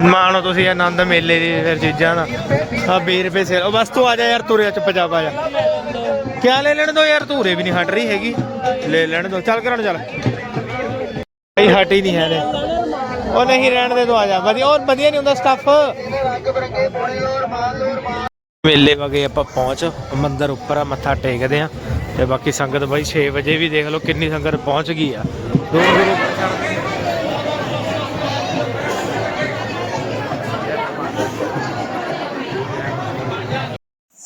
ਮਾਣੋ ਤੁਸੀਂ ਆਨੰਦ ਮੇਲੇ ਦੀ ਫਿਰ ਚੀਜ਼ਾਂ ਦਾ। ਆ 20 ਰੁਪਏ ਸੇਲ ਉਹ ਬਸ ਤੂੰ ਆ ਜਾ ਯਾਰ ਤੁਰੇ ਚੁੱਪ ਜਾ ਪਾ ਜਾ। ਕਿਆ ਲੈ ਲੈਣ ਦੋ ਯਾਰ? ਧੂਰੇ ਵੀ ਨਹੀਂ ਹਟ ਰਹੀ ਹੈਗੀ। ਲੈ ਲੈਣ ਦੋ। ਚੱਲ ਕਰਾਂ ਚੱਲ। ਭਾਈ ਹਟ ਹੀ ਨਹੀਂ ਹੈ ਨੇ ਉਹ ਨਹੀਂ ਰਹਿਣ ਦੇ ਤੂੰ, ਆ ਜਾ। ਵਧੀਆ ਉਹ ਵਧੀਆ ਨਹੀਂ ਹੁੰਦਾ ਸਟੱਫ ਮੇਲੇ ਵਗੇ ਆਪਾਂ ਪਹੁੰਚ। ਮੰਦਰ ਉੱਪਰ ਆ, ਮੱਥਾ ਟੇਕਦੇ ਆ। ਤੇ ਬਾਕੀ ਸੰਗਤ ਬਾਈ 6 ਵਜੇ ਵੀ ਦੇਖ ਲਓ ਕਿੰਨੀ ਸੰਗਤ ਪਹੁੰਚ ਗਈ ਆ। ਦੂਰ ਦੂਰ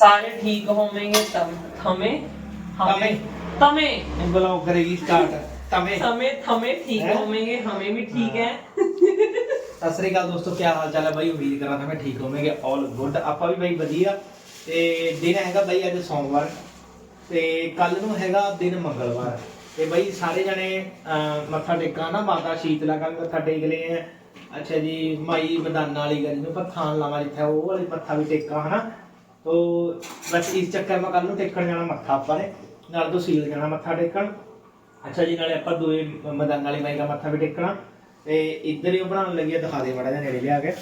सारे ठीक होंगे तब हमें हमें तमें ਬਲੌਗ ਕਰੇਗੀ ਸਟਾਰਟ ਤਵੇਂ हमें हमें ठीक हैं? होंगे हमें भी ठीक है ਸਤਿ ਸ੍ਰੀ ਅਕਾਲ ਦੋਸਤੋ ਕੀ ਹਾਲ ਚਾਲ ਹੈ ਬਾਈ ਉਮੀਦ ਕਰਾਂ ਤਾਂ ਮੈਂ ਠੀਕ ਹੋਵਾਂਗੇ ਆਲ ਗੁੱਡ ਆਪਾਂ ਵੀ ਬਾਈ ਵਧੀਆ ਤੇ ਦਿਨ ਹੈਗਾ ਬਾਈ ਅੱਜ ਸੋਮਵਾਰ ਤੇ ਕੱਲ ਨੂੰ ਹੈਗਾ ਦਿਨ ਮੰਗਲਵਾਰ ਤੇ ਬਾਈ ਸਾਰੇ ਜਣੇ ਅਹ, ਮੱਥਾ ਟੇਕਣਾ ਨਾ ਮਾਤਾ ਸ਼ੀਤਲਾ ਕੱਲ ਮੱਥਾ ਟੇਕ ਲਏ ਆ ਅੱਛਾ ਜੀ ਮਾਈ ਮਦਾਨਾ ਵਾਲੀ ਗੱਲ ਨੂੰ ਪਰ ਥਾਨ ਲਾਵਾ ਜਿੱਥੇ ਉਹ ਵਾਲੀ ਮੱਥਾ ਵੀ ਟੇਕਾ ਹਨਾ ਤੋ ਬਸ ਇਸ ਚੱਕਰ ਮੈਂ ਕੱਲ ਨੂੰ ਟੇਕਣ ਜਾਣਾ ਮੱਥਾ ਆਪਾਂ ਨੇ, ਨਾਲ ਤੋਂ ਸੀਲ ਜਾਣਾ ਮੱਥਾ ਟੇਕਣ। ਅੱਛਾ ਜੀ, ਨਾਲੇ ਆਪਾਂ ਦੋਏ ਮਦਾਨ ਵਾਲੀ ਬਾਈ ਦਾ ਮੱਥਾ ਵੀ ਟੇਕਣਾ। ਤੇ ਇੱਧਰ ਹੀ ਉਹ ਬਣਾਉਣ ਲੱਗੀ ਆ, ਦਿਖਾ ਦੇ ਮਾੜਾ ਜਿਹਾ ਨੇੜੇ ਲਿਆ ਕੇ।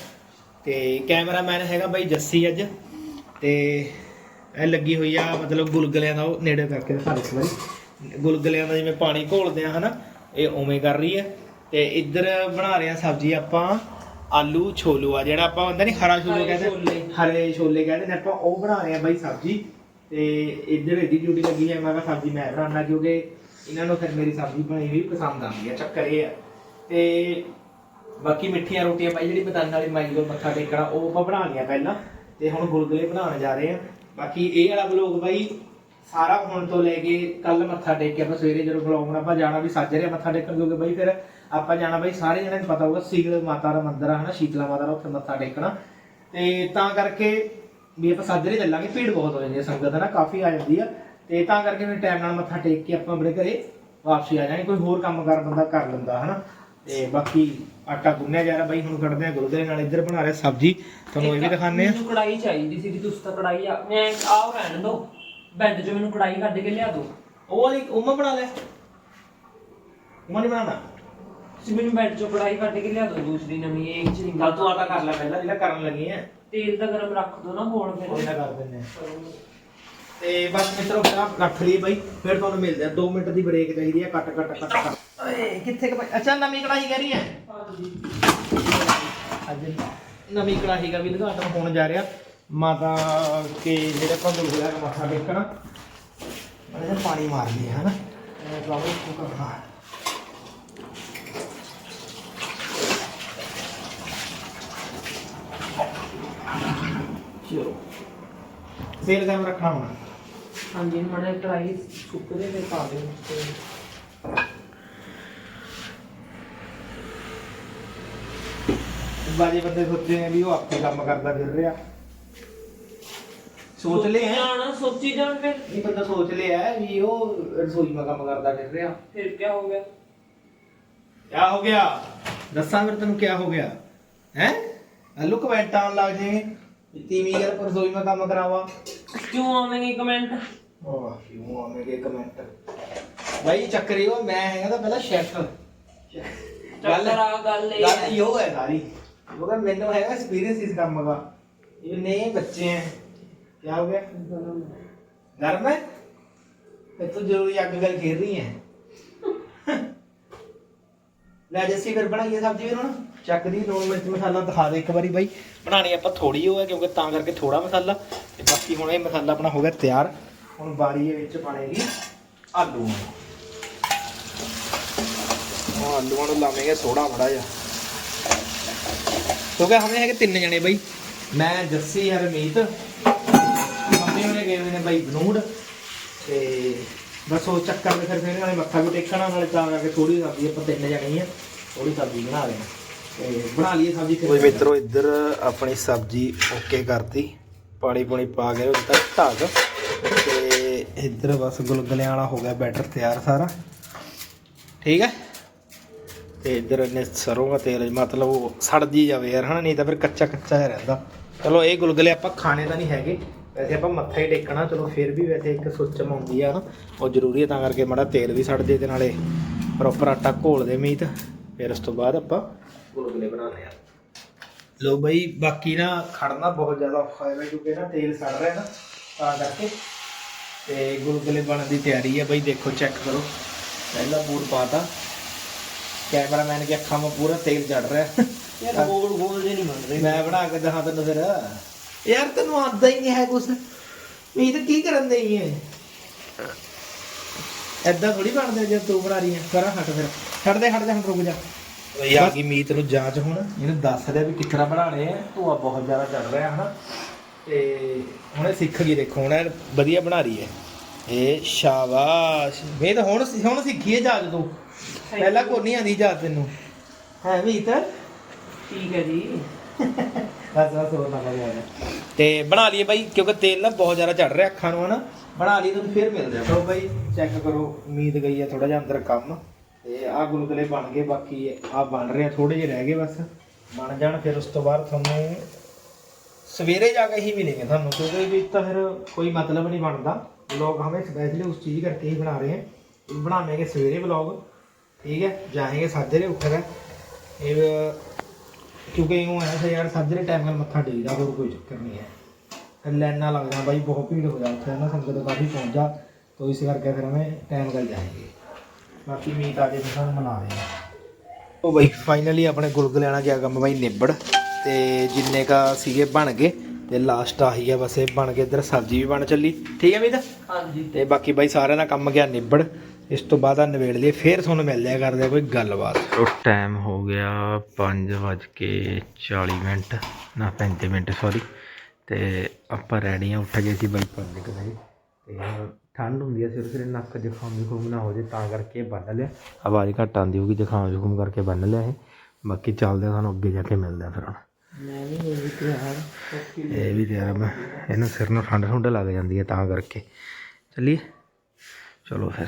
ਤੇ ਕੈਮਰਾਮੈਨ ਹੈਗਾ ਬਾਈ ਜੱਸੀ ਅੱਜ। ਤੇ ਇਹ ਲੱਗੀ ਹੋਈ ਆ, ਮਤਲਬ ਗੁਲਗਲਿਆਂ ਦਾ ਉਹ ਨੇੜੇ ਕਰਕੇ ਦਿਖਾ ਦੇ ਇੱਕ ਵਾਰੀ। ਗੁਲਗਲਿਆਂ ਦਾ ਜਿਵੇਂ ਪਾਣੀ ਘੋਲਦੇ ਆ, ਹਨਾ, ਇਹ ਉਵੇਂ ਕਰ ਰਹੀ ਹੈ ਤੇ ਇੱਧਰ ਬਣਾ ਰਹੇ ਆ ਸਬਜ਼ੀ ਆਪਾਂ। ਆਲੂ ਛੋਲੂ ਆ ਜਿਹੜਾ ਆਪਾਂ ਹੁੰਦਾ ਨਹੀਂ ਹਰਾ ਛੋਲੂ ਕਹਿੰਦੇ। ਹਰੇ ਛੋਲੇ ਕਹਿੰਦੇ ਨੇ ਆਪਾਂ ਉਹ ਬਣਾ ਰਹੇ ਆ ਬਾਈ ਸਬਜ਼ੀ। ਤੇ ਇੱਧਰ ਇਹਦੀ ਡਿਊਟੀ ਲੱਗੀ ਹੈ ਮੈਂ ਕਿਹਾ ਸਬਜ਼ੀ ਮੈਂ ਬਣਾਉਣਾ ਕਿਉਂਕਿ ਇਹਨਾਂ ਨੂੰ ਫਿਰ ਮੇਰੀ ਸਬਜ਼ੀ ਬਣੀ ਹੋਈ ਪਸੰਦ ਆਉਂਦੀ ਹੈ ਚੱਕਰ ਇਹ ਹੈ ਤੇ ਬਾਕੀ ਮਿੱਠੀਆਂ ਰੋਟੀਆਂ ਬਾਈ ਜਿਹੜੀ ਬਤਾਨ ਵਾਲੀ ਮਾਈ ਕੋਲ ਮੱਥਾ ਟੇਕਣਾ ਉਹ ਆਪਾਂ ਬਣਾ ਲਿਆ ਪਹਿਲਾਂ। ਤੇ ਹੁਣ ਗੁਲਗੁਲੇ ਬਣਾਉਣ ਜਾ ਰਹੇ ਆ। ਬਾਕੀ ਇਹ ਵਾਲਾ ਵਲੋਗ ਬਾਈ ਸਾਰਾ ਹੁਣ ਤੋਂ ਲੈ ਕੇ ਕੱਲ ਮੱਥਾ ਟੇਕ ਕੇ ਆਪਾਂ ਸਵੇਰੇ ਜਦੋਂ ਵਲੋਗ ਨਾਲ ਆਪਾਂ ਜਾਣਾ ਵੀ ਸੱਜ ਰਿਹਾ ਮੱਥਾ ਟੇਕਣ ਕਿਉਂਕਿ ਬਾਈ ਫਿਰ ਆਪਾਂ ਜਾਣਾ ਬਾਈ ਸਾਰੇ ਜਣਿਆਂ ਨੂੰ ਪਤਾ ਹੋਊਗਾ ਸੀਗਲ ਮਾਤਾ ਦਾ ਮੰਦਿਰ ਆ ਹਨਾ? ਸ਼ੀਤਲਾ ਮਾਤਾ ਦਾ ਉੱਥੇ ਮੱਥਾ ਟੇਕਣਾ। ਤੇ ਤਾਂ ਕਰਕੇ ਵੀ ਆਪਾਂ ਸਾਜਰੇ ਚੱਲਾਂਗੇ ਭੀੜ ਬਹੁਤ ਹੋ ਜਾਂਦੀ ਹੈ ਸੰਗਤ ਨਾ ਕਾਫੀ ਆ ਜਾਂਦੀ ਆ। ਤੇ ਤਾਂ ਕਰਕੇ ਵੀ ਟਾਈਮ ਨਾਲ ਮੱਥਾ ਟੇਕ ਕੇ ਆਪਾਂ ਆਪਣੇ ਘਰੇ ਵਾਪਸੀ ਆ ਜਾਾਂਗੇ ਕੋਈ ਹੋਰ ਕੰਮ ਕਰ ਬੰਦਾ ਕਰ ਲੈਂਦਾ ਹਨਾ? ਤੇ ਬਾਕੀ ਆਟਾ ਗੁੰਨਿਆ ਜਾ ਰਿਹਾ ਬਾਈ ਹੁਣ ਕੱਢਦੇ ਆ ਗੁਰਦੁਆਰੇ ਨਾਲ ਇੱਧਰ ਬਣਾ ਰਿਹਾ ਸਬਜ਼ੀ। ਤੁਹਾਨੂੰ ਇਹ ਵੀ ਦਿਖਾਣੇ ਆ। ਮੈਨੂੰ ਕੜਾਈ ਚਾਹੀਦੀ ਸੀ ਤੁਸੀਂ ਤਾਂ ਕੜਾਈ ਆ। ਮੈਂ ਆਹ ਰਹਿਣ ਦੋ ਬੈੱਡ 'ਚ ਮੈਨੂੰ ਕੜਾਈ ਕੱਢ ਕੇ ਲਿਆ ਦਿਓ ਉਹ ਵਾਲੀ ਉਹ ਮੈਂ ਬਣਾ ਲਿਆ। ਉਹ ਨਹੀਂ ਬਣਾਉਣਾ ਤੁਸੀਂ ਮੈਨੂੰ ਬੈੱਡ 'ਚੋਂ ਕੜਾਈ ਕੱਢ ਕੇ ਲਿਆ ਦਿਓ ਦੂਸਰੀ ਨਵੀਂ ਇਹ ਚ ਨਹੀਂ ਕੱਲ ਤੂੰ ਆਟਾ ਕਰ ਲੈ ਪਹਿਲਾਂ ਜਿਹੜਾ ਕਰਨ ਲੱਗੇ ਆ। ਤੇਲ ਤਾਂ ਗਰਮ ਰੱਖ ਦੋ ਨਾ ਹੋਣ ਉਹ ਫਿਰ ਇਹਦਾ ਕਰ ਦਿੰਦੇ ਆ। ਤੇ ਬਸ ਮਿੱਤਰੋ ਫਿਰ ਆਪ ਕੱਟ ਲਈ ਬਾਈ ਫਿਰ ਤੁਹਾਨੂੰ ਮਿਲਦੇ ਆ। 2 ਮਿੰਟ ਦੀ ਬ੍ਰੇਕ ਚਾਹੀਦੀ ਆ ਕੱਟ ਕੱਟ ਕੱਟ ਕੱਟ। ਓਏ ਕਿੱਥੇ ਕਿ ਅੱਛਾ ਨਵੀਂ ਕੜਾਹੀ ਕਹਿ ਰਹੀ ਹੈ ਅੱਜ ਨਵੀਂ ਕੜਾਹੀ ਦਾ ਵੀ ਉਦਘਾਟਨ ਹੋਣ ਜਾ ਰਿਹਾ। ਮਾਤਾ ਕੇ ਜਿਹੜੇ ਆਪਾਂ ਗੁਰਦੁਆਰਾ ਦਾ ਮੱਥਾ ਟੇਕਣਾ ਉਹਨੇ ਪਾਣੀ ਮਾਰ ਲਿਆ ਹਨਾ। ਇਹ ਬਾਬੂ ਕੋ ਕਰਨਾ ਚਲੋ ਸੇਲ ਕੰਮ ਰੱਖਣਾ ਹੁਣ। ਹਾਂਜੀ ਮਾੜਾ ਕੜਾਈ ਸੁੱਕ ਦੇ ਤੇ ਪਾ ਦਿਓ ਤੇ। ਬਾਜੀ ਬੰਦੇ ਸੋਚੇ ਨੇ ਵੀ ਉਹ ਆਪੇ ਕੰਮ ਕਰਦਾ ਫਿਰ ਰਿਹਾ। ਸੋਚ ਲਿਆ ਹੈ? ਜਾਣਾ ਸੋਚੀ ਜਾਣ ਫਿਰ। ਇਹ ਬੰਦਾ ਸੋਚ ਲਿਆ ਹੈ ਵੀ ਉਹ ਰਸੋਈ ਮਾ ਕੰਮ ਕਰਦਾ ਫਿਰ ਰਿਹਾ। ਫਿਰ ਕੀ ਹੋ ਗਿਆ? ਕਿਆ ਹੋ ਗਿਆ? ਦੱਸਾਂ ਫਿਰ ਤੈਨੂੰ ਕਿਆ ਹੋ ਗਿਆ। ਹੈ? ਕਮੈਂਟ ਆਉਣ ਲੱਗ ਜੇ टीवी के रसोई में काम करावा क्यों आवेंगे कमेंट ओह क्यों आवेंगे कमेंट भाई चक्कर यो मैं हैगा तो पहला शेफ गल गल गल यो है सारी। मगर मेनू है एक्सपीरियंस इस काम का। ये नए बच्चे हैं। क्या हो गया? घर में तो ज़रूरी आगे गल खेल रही है? ਲੈ ਜੱਸੀ, ਫਿਰ ਬਣਾਈਏ ਸਬਜ਼ੀ ਫਿਰ ਹੁਣ? ਚੱਕ ਦੀ ਲੂਣ ਮਿਰਚ ਮਸਾਲਾ, ਦਿਖਾ ਦੇ ਇੱਕ ਵਾਰੀ ਬਾਈ। ਬਣਾਣੀ ਆਪਾਂ ਥੋੜੀ ਹੋ, ਕਿਉਂਕਿ ਤਾਂ ਕਰਕੇ ਥੋੜਾ ਮਸਾਲਾ। ਤੇ ਬਾਕੀ ਹੁਣ ਇਹ ਮਸਾਲਾ ਆਪਣਾ ਹੋ ਗਿਆ ਤਿਆਰ। ਹੁਣ ਬਾਰੀ ਦੇ ਵਿੱਚ ਪਾਣੇਗੀ ਆਲੂ। ਉਹ ਆਲੂਆਂ ਨੂੰ ਲਾਵੇਂਗੇ ਥੋੜਾ ਬੜਾ ਜਿਹਾ। ਕਿਉਂਕਿ ਹਮੇ ਹੈਗੇ ਤਿੰਨ ਜਣੇ ਬਾਈ। ਮੈਂ, ਜੱਸੀ, ਹਰਮੀਤ, ਮੰਮੀ ਉਹਨੇ ਗਏ ਹੋਏ ਨੇ ਬਾਈ ਬਨੂੜ। ਤੇ ਬਸ ਉਹ ਚੱਕਰ ਦੇ ਫਿਰ ਫਿਰ ਨਾਲੇ ਮੱਥਾ ਵੀ ਟੇਕਣਾ, ਨਾਲੇ ਤਾਂ ਕਰਕੇ ਥੋੜੀ ਸਬਜ਼ੀ ਆਪਾਂ ਤਿੰਨ ਜਣੇ ਆ। ਥੋੜੀ ਸਬਜ਼ੀ ਬਣਾ ਲੈਣਾ ਹਾਂ। ਤੇ ਬਣਾ ਲਈਏ ਸਬਜ਼ੀ ਫਿਰ। ਮਿੱਤਰੋ, ਇੱਧਰ ਆਪਣੀ ਸਬਜ਼ੀ ਓਕੇ ਕਰਤੀ। ਪਾਣੀ ਪੂਣੀ ਪਾ ਕੇ ਉਹਦਾ ਢੱਕ ਤੇ ਇੱਧਰ ਬਸ ਗੁਲਗੁਲਿਆਂ ਵਾਲਾ ਹੋ ਗਿਆ ਬੈਟਰ ਤਿਆਰ ਸਾਰਾ। ਠੀਕ ਹੈ? ਤੇ ਇੱਧਰ ਨੇ ਸਰੋਂ ਦਾ ਤੇਲ, ਮਤਲਬ ਉਹ ਸੜਦੀ ਜਾਵੇ ਯਾਰ, ਹਨਾ? ਨਹੀਂ ਤਾਂ ਫਿਰ ਕੱਚਾ ਕੱਚਾ ਹੀ ਰਹਿੰਦਾ। ਚਲੋ, ਇਹ ਗੁਲਗੁਲੇ ਆਪਾਂ ਖਾਣੇ ਤਾਂ ਨਹੀਂ ਹੈਗੇ। ਵੈਸੇ ਆਪਾਂ ਮੱਥਾ ਹੀ ਟੇਕਣਾ, ਚਲੋ ਫਿਰ ਵੀ ਵੈਸੇ ਇੱਕ ਸੁੱਚਮ ਆਉਂਦੀ ਆ ਨਾ ਉਹ ਜ਼ਰੂਰੀ ਹੈ ਤਾਂ ਕਰਕੇ ਮਾੜਾ ਤੇਲ ਵੀ ਸੜ ਜੇ ਤੇ ਨਾਲੇ ਪ੍ਰੋਪਰ ਆਟਾ ਘੋਲ ਦੇ ਮੀਤ ਫਿਰ ਉਸ ਤੋਂ ਬਾਅਦ ਆਪਾਂ ਗੁਲਗੁਲੇ ਬਣਾਉਣੇ ਆ ਲੋ ਬਈ ਬਾਕੀ ਨਾ ਖੜਨਾ ਬਹੁਤ ਜ਼ਿਆਦਾ ਔਖਾ ਹੋਇਆ ਕਿਉਂਕਿ ਨਾ ਤੇਲ ਸੜ ਰਿਹਾ ਨਾ ਤਾਂ ਕਰਕੇ। ਤੇ ਗੁਲਗੁਲੇ ਬਣਨ ਦੀ ਤਿਆਰੀ ਹੈ ਬਈ ਦੇਖੋ ਚੈੱਕ ਕਰੋ। ਪਹਿਲਾ ਬੂਰ ਪਾਤਾ ਕੈਮਰਾਮੈਨ ਦੀ ਅੱਖਾਂ 'ਮਾ ਪੂਰਾ ਤੇਲ ਚੜ ਰਿਹਾ। ਯਾਰ ਗੋਲ ਗੋਲ ਜੇ ਨਹੀਂ ਬਣ ਰਹੇ। ਮੈਂ ਬਣਾ ਕੇ ਦਿਖਾ ਤੈਨੂੰ ਫਿਰ। ਯਾਰ ਤੈਨੂੰ ਆਉਂਦਾ ਹੀ ਨਹੀਂ ਹੈ ਕੁਛ। ਵੀ ਤਾਂ ਕੀ ਕਰਨ ਦੇਈ ਹੈ ਐਦਾਂ ਥੋੜੀ ਬਣਦੇ ਜੇ ਤੂੰ ਬਣਾ ਰਹੀ ਹੈ ਕਰਾਂ ਹਟ ਫਿਰ। ਛੱਡ ਦੇ ਹਟ ਜਾ ਹੁਣ ਰੁਕ ਜਾ। ਬਈ ਆ ਗਈ ਮੀਤ ਨੂੰ ਜਾਂਚ ਹੁਣ। ਇਹਨੂੰ ਦੱਸ ਰਿਹਾ ਵੀ ਕਿੱਕਣਾ ਬਣਾਣੇ ਆ। ਧੂਆ ਬਹੁਤ ਜ਼ਿਆਦਾ ਚੜ ਰਿਹਾ ਹਨਾ। ਤੇ ਹੁਣ ਇਹ ਸਿੱਖ ਗਈ ਦੇਖੋ ਹੁਣ ਇਹ ਵਧੀਆ ਬਣਾ ਰਹੀ ਹੈ। ਇਹ ਸ਼ਾਬਾਸ਼। ਇਹ ਤਾਂ ਹੁਣ ਹੁਣ ਸਿੱਖੀ ਹੈ ਜਾਜ ਤੂੰ। ਪਹਿਲਾਂ ਕੋਈ ਨਹੀਂ ਆਂਦੀ ਜਾਜ ਤੈਨੂੰ। ਹੈ ਮੀਤ? ਠੀਕ ਹੈ ਜੀ। ਬਸ ਬਸ ਹੋਰ ਨਾ ਤੇ ਬਣਾ ਲਈਏ ਬਾਈ ਕਿਉਂਕਿ ਤੇਲ ਨਾ ਬਹੁਤ ਜ਼ਿਆਦਾ ਚੜ ਰਿਹਾ ਅੱਖਾਂ ਨੂੰ ਹਨਾ। ਬਣਾ ਲਈ ਤੁਹਾਨੂੰ ਫਿਰ ਮਿਲਦੇ ਆ। ਚਲੋ ਬਾਈ ਚੈੱਕ ਕਰੋ, ਉਮੀਦ ਗਈ ਆ ਥੋੜਾ ਜਿਹਾ ਅੰਦਰ ਕੰਮ। ਤੇ ਆਹ ਗੁਲਗਲੇ ਬਣ ਗਏ, ਬਾਕੀ ਆ ਬਣ ਰਹੇ ਆ ਥੋੜੇ ਜਿਹੇ ਰਹਿ ਗਏ ਬਸ। ਬਣ ਜਾਣ ਫਿਰ ਉਸ ਤੋਂ ਬਾਅਦ ਤੁਹਾਨੂੰ ਸਵੇਰੇ ਜਾ ਕੇ ਹੀ ਮਿਲेंगे ਤੁਹਾਨੂੰ, ਕਿਉਂਕਿ ਵੀ ਤਾਂ ਫਿਰ ਕੋਈ ਮਤਲਬ ਨਹੀਂ ਬਣਦਾ। ਵਲੌਗ ਹਮੇ ਸਪੈਸ਼ਲੀ ਉਸ ਚੀਜ਼ ਕਰਕੇ ਹੀ ਬਣਾ ਰਹੇ ਹਾਂ ਬਣਾਵੇਂਗੇ ਸਵੇਰੇ ਵਲੌਗ, ਠੀਕ ਹੈ? ਜਾਏंगे ਸਾਜਰੇ ਉੱਠਦਾ ਇਹ, ਕਿਉਂਕਿ ਉਹ ਹੈ, ਫਿਰ ਯਾਰ ਸਾਜਰੇ ਟਾਈਮ ਨਾਲ ਮੱਥਾ ਟੇਕਦਾ, ਹੋਰ ਕੋਈ ਚੱਕਰ ਨਹੀਂ ਹੈ। ਲਾਈਨਾਂ ਲੱਗਦਾ ਬਾਈ ਬਹੁਤ ਭੀੜ ਹੋ ਜਾਂਦੀ ਹੈ ਨਾ ਸੰਗਤ ਕਾਫੀ ਪਹੁੰਚਾ ਤੋ ਇਸ ਕਰਕੇ ਫਿਰ ਹਮੇ ਟਾਈਮ ਕਰ ਜਾਏਗੀ ਬਾਕੀ ਮੀਤ ਆ ਕੇ ਸਾਨੂੰ ਮਨਾ ਰਹੇ ਉਹ ਬਾਈ ਫਾਈਨਲੀ ਆਪਣੇ ਗੁਲਗੁਲੇ ਆਣਾ ਗਿਆ ਕੰਮ ਬਾਈ ਨਿਬੜ। ਤੇ ਜਿੰਨੇ ਕਾ ਸੀਗੇ ਬਣ ਗਏ। ਤੇ ਲਾਸਟ ਆਹੀ ਆ ਬਸ ਇਹ ਬਣ ਕੇ ਇਧਰ ਸਬਜ਼ੀ ਵੀ ਬਣ ਚੱਲੀ। ਠੀਕ ਹੈ ਮੀਤ? ਹਾਂਜੀ। ਤੇ ਬਾਕੀ ਬਾਈ ਸਾਰਿਆਂ ਦਾ ਕੰਮ ਗਿਆ ਨਿਬੜ। ਇਸ ਤੋਂ ਬਾਅਦ ਆ ਨਵੇੜ ਲਈ ਫੇਰ ਤੁਹਾਨੂੰ ਮਿਲ ਲਿਆ ਕਰਦੇ ਕੋਈ ਗੱਲਬਾਤ। ਉਹ ਟਾਈਮ ਹੋ ਗਿਆ 5:40 ਮਿੰਟ। ਨਾ 5 ਮਿੰਟ ਸੌਰੀ ਤੇ ਆਪਾਂ ਰੈਡੀ ਆ ਉੱਠ ਗਏ ਸੀ ਬਾਈ 5 ਵਜੇ। ਤੇ ਠੰਡ ਹੁੰਦੀ ਆ ਸਿਰ ਸਿਰ ਨੱਕ ਜ਼ੁਕਾਮ ਜ਼ੁਕਾਮ ਨਾ ਹੋ ਜੇ ਤਾਂ ਕਰਕੇ ਬੰਨ ਲਿਆ। ਆਵਾਜ਼ ਘੱਟ ਆਉਂਦੀ ਹੋਊਗੀ ਜ਼ੁਕਾਮ ਜ਼ੁਕਾਮ ਕਰਕੇ ਬੰਨ ਲਿਆ ਇਹ। ਬਾਕੀ ਚੱਲਦੇ ਆ ਤੁਹਾਨੂੰ ਅੱਗੇ ਜਾ ਕੇ ਮਿਲਦੇ ਆ ਫਿਰ ਹੁਣ। ਇਹ ਵੀ ਤਿਆਰ ਆ ਮੈਂ ਇਹਨੂੰ ਸਿਰ ਨੂੰ ਠੰਡ ਠੁੰਡ ਲੱਗ ਜਾਂਦੀ ਹੈ ਤਾਂ ਕਰਕੇ। ਚੱਲੀਏ। ਚਲੋ ਫਿਰ।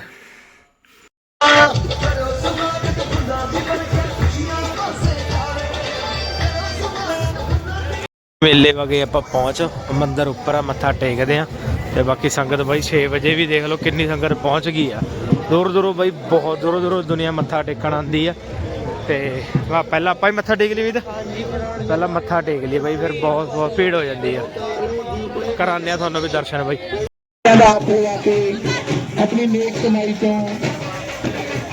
ਮੇਲੇ ਵਗੇ ਆਪਾਂ ਪਹੁੰਚ ਮੰਦਰ ਉੱਪਰ ਆ ਮੱਥਾ ਟੇਕਦੇ ਆ। ਤੇ ਬਾਕੀ ਸੰਗਤ ਬਾਈ 6 ਵਜੇ ਵੀ ਦੇਖ ਲਓ ਕਿੰਨੀ ਸੰਗਤ ਪਹੁੰਚ ਗਈ ਆ। ਦੂਰ ਦੂਰੋਂ ਬਾਈ ਬਹੁਤ ਦੂਰੋਂ ਦੂਰੋਂ ਦੁਨੀਆ ਮੱਥਾ ਟੇਕਣ ਆਉਂਦੀ ਆ। ਤੇ ਵਾ ਪਹਿਲਾਂ ਆਪਾਂ ਹੀ ਮੱਥਾ ਟੇਕ ਲਈ ਵੀ ਤੇ ਪਹਿਲਾਂ ਮੱਥਾ ਟੇਕ ਲਈ ਬਾਈ ਫਿਰ ਬਹੁਤ ਬਹੁਤ ਭੀੜ ਹੋ ਜਾਂਦੀ ਆ। ਕਰਾਉਂਦੇ ਆ ਤੁਹਾਨੂੰ ਵੀ ਦਰਸ਼ਨ ਬਾਈ। ਆਪਣੀ ਨੇਕ ਕਮਾਈ ਤੋਂ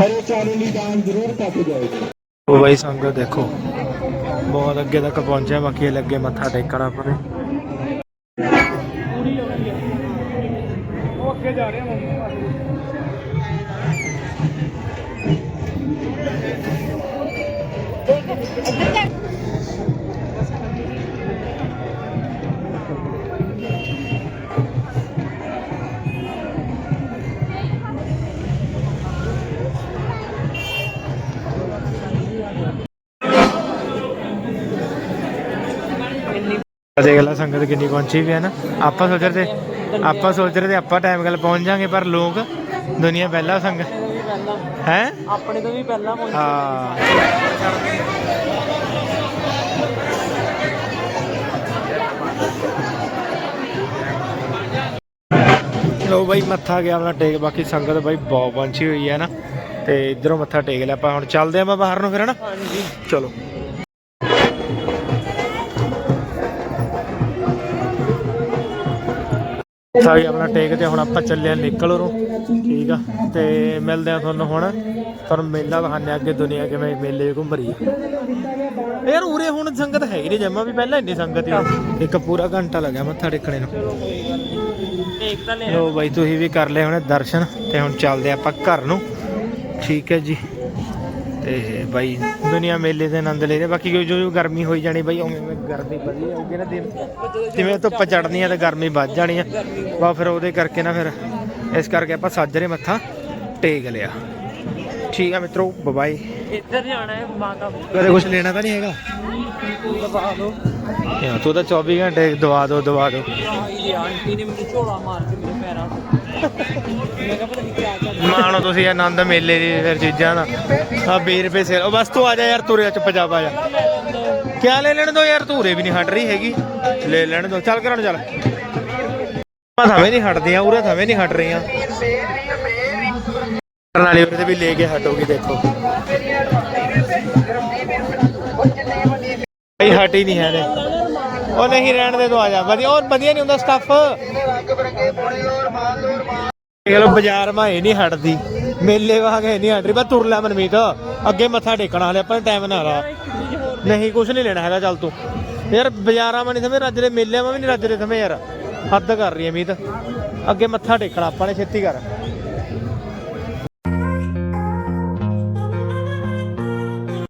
ਹਰੇ ਚਾਰੂ ਲਈ ਦਾਨ ਜ਼ਰੂਰ ਕੱਟ ਜਾਏਗਾ। ਉਹ ਬਾਈ ਸੰਗਤ ਦੇਖੋ ਬਹੁਤ ਅੱਗੇ ਤੱਕ ਪਹੁੰਚਿਆ ਬਾਕੀ ਇਹ ਲੱਗੇ ਮੱਥਾ ਟੇਕਣ ਆਪਾਂ ਨੇ। ਦੇਖ ਲੈ ਸੰਗਤ ਕਿੰਨੀ ਪਹੁੰਚੀ ਵੀ ਹੈ ਨਾ। ਆਪਾਂ ਸੋਚ ਰਹੇ ਤੇ ਆਪਾਂ ਸੋਚ ਰਹੇ ਤੇ ਆਪਾਂ ਟਾਈਮ ਗੱਲ ਪਹੁੰਚ ਜਾਾਂਗੇ ਪਰ ਲੋਕ ਦੁਨੀਆ ਪਹਿਲਾਂ ਸੰਗਤ। ਹੈ? ਆਪਣੇ ਤੋਂ ਵੀ ਪਹਿਲਾਂ ਪਹੁੰਚ। ਹਾਂ। ਲੋ ਬਾਈ ਮੱਥਾ ਗਿਆ ਆਪਣਾ ਟੇਕ ਬਾਕੀ ਸੰਗਤ ਬਾਈ ਬਹੁਤ ਪਹੁੰਚੀ ਹੋਈ ਹੈ ਨਾ। ਤੇ ਇਧਰੋਂ ਮੱਥਾ ਟੇਕ ਲਿਆ ਆਪਾਂ ਹੁਣ। ਚੱਲਦੇ ਆਪਾਂ ਬਾਹਰ ਨੂੰ ਫਿਰ ਹਾਂਜੀ। ਚਲੋ। ਮੱਥਾ ਗਿਆ ਆਪਣਾ ਟੇਕ ਤੇ ਹੁਣ ਆਪਾਂ ਚੱਲੇ ਨਿਕਲ ਉਰੋਂ, ਠੀਕ ਆ? ਤੇ ਮਿਲਦੇ ਆ ਤੁਹਾਨੂੰ ਹੁਣ। ਤੁਹਾਨੂੰ ਮੇਲਾ ਦਿਖਾਉਂਦੇ ਅੱਗੇ ਦੁਨੀਆ ਕਿਵੇਂ ਮੇਲੇ 'ਚ ਘੁੰਮ ਰਹੀ ਆ ਯਾਰ ਉਰੇ ਹੁਣ ਸੰਗਤ ਹੈ ਹੀ ਨਹੀਂ ਜਮਾ ਵੀ, ਪਹਿਲਾਂ ਇੰਨੀ ਸੰਗਤ ਹੀ ਇੱਕ ਪੂਰਾ ਘੰਟਾ ਲੱਗਿਆ ਮੱਥਾ ਟੇਕਣੇ ਨੂੰ। ਇੱਕ ਲੋ ਬਾਈ, ਤੁਸੀਂ ਵੀ ਕਰ ਲਿਆ ਹੁਣੇ ਦਰਸ਼ਨ ਤੇ ਹੁਣ ਚੱਲਦੇ ਆਪਾਂ ਘਰ ਨੂੰ। ਠੀਕ ਹੈ ਜੀ। ਤੇ ਬਾਈ ਦੁਨੀਆ ਮੇਲੇ ਦੇ ਆਨੰਦ ਲੈ ਰਹੇ। ਬਾਕੀ ਜੋ ਜੋ ਗਰਮੀ ਹੋਈ ਜਾਣੀ ਬਾਈ ਉਵੇਂ ਉਵੇਂ ਗਰਮੀ ਵਧੀ ਜਾਊਗੀ ਨਾ ਦਿਨ। ਜਿਵੇਂ ਧੁੱਪ ਚੜਨੀ ਆ ਤੇ ਗਰਮੀ ਵੱਧ ਜਾਣੀ ਆ। ਬਾ ਫਿਰ ਉਹਦੇ ਕਰਕੇ ਨਾ ਫਿਰ ਇਸ ਕਰਕੇ ਆਪਾਂ ਸਾਜਰੇ ਮੱਥਾ ਟੇਕ ਲਿਆ। ਠੀਕ ਆ ਮਿੱਤਰੋ ਬਾਏ ਇੱਧਰ ਜਾਣਾ ਹੈ ਮਾਤਾ ਕਦੇ ਕੁਝ ਲੈਣਾ ਤਾਂ ਨਹੀਂ ਹੈਗਾ? ਦਬਾ ਦੋ ਯਾ ਤੂੰ ਤਾਂ 24 ਘੰਟੇ ਦਵਾ ਦੋ ਦਵਾ ਦੋ। ਆਂਟੀ ਨੇ ਮੈਨੂੰ ਝੋਲਾ ਮਾਰ ਕੇ ਮੇਰੇ ਪੈਰਾਂ ਤੇ। ਮੈਂ ਕਿਹਾ ਪਤਾ ਨਹੀਂ ਮਾਣੋ ਤੁਸੀਂ ਆਨੰਦ ਮੇਲੇ ਦੀ ਫਿਰ ਚੀਜ਼ਾਂ ਦਾ। ਆ 20 ਰੁਪਏ ਸੇਲ ਉਹ ਬਸ ਤੂੰ ਆ ਜਾ ਯਾਰ ਤੁਰਿਆ ਚੁੱਪ ਜਾ ਜਾ। ਕਿਆ ਲੈ ਲੈਣ ਦੋ ਯਾਰ? ਧੂਰੇ ਵੀ ਨਹੀਂ ਹਟ ਰਹੀ ਹੈਗੀ। ਲੈ ਲੈਣ ਦੋ। ਚੱਲ ਕਰਾਂ ਚੱਲ। ਆ ਥਵੇਂ ਨਹੀਂ ਹਟਦੀਆਂ ਉਰੇ ਥਵੇਂ ਨਹੀਂ ਹਟ ਰਹੀਆਂ। ਕਰਨ ਵਾਲੀ ਉਰੇ ਤੇ ਵੀ ਲੈ ਕੇ ਹਟੋਗੀ, ਦੇਖੋ। ਭਾਈ ਹੀ ਨਹੀਂ ਹੈ ਨੇ ਉਹ ਨਹੀਂ ਰਹਿਣ ਦੇ, ਤੂੰ ਆ ਜਾ। ਵਧੀਆ ਉਹ ਵਧੀਆ ਨਹੀਂ ਹੁੰਦਾ ਸਟੱਫ ਦੇਖ ਲੋ ਬਾਜ਼ਾਰ ਮਾ ਇਹ ਨਹੀਂ ਹਟਦੀ। ਮੇਲੇ ਵਾਂਗ ਇਹ ਨਹੀਂ ਹਟ ਰਹੀ ਬਸ ਤੁਰ ਲੈ ਮਨਮੀਤ। ਅੱਗੇ ਮੱਥਾ ਟੇਕਣਾ ਹਲੇ ਆਪਾਂ ਟਾਈਮ ਨਾ ਲਾ। ਨਹੀਂ ਕੁਝ ਨਹੀਂ ਲੈਣਾ ਹੈਗਾ, ਚੱਲ ਤੂੰ। ਯਾਰ, ਬਾਜ਼ਾਰਾਂ ਮਾ ਨਹੀਂ ਸਮੇਂ ਰੱਜ ਰਹੇ ਮੇਲਿਆਂ ਮਾ ਵੀ ਨਹੀਂ ਰੱਜ ਰਹੇ ਸਮੇਂ ਯਾਰ। ਹੱਦ ਕਰ ਰਹੀ ਹੈ ਮੀਤ। ਅੱਗੇ ਮੱਥਾ ਟੇਕਣਾ, ਆਪਾਂ ਨੇ ਛੇਤੀ ਕਰ।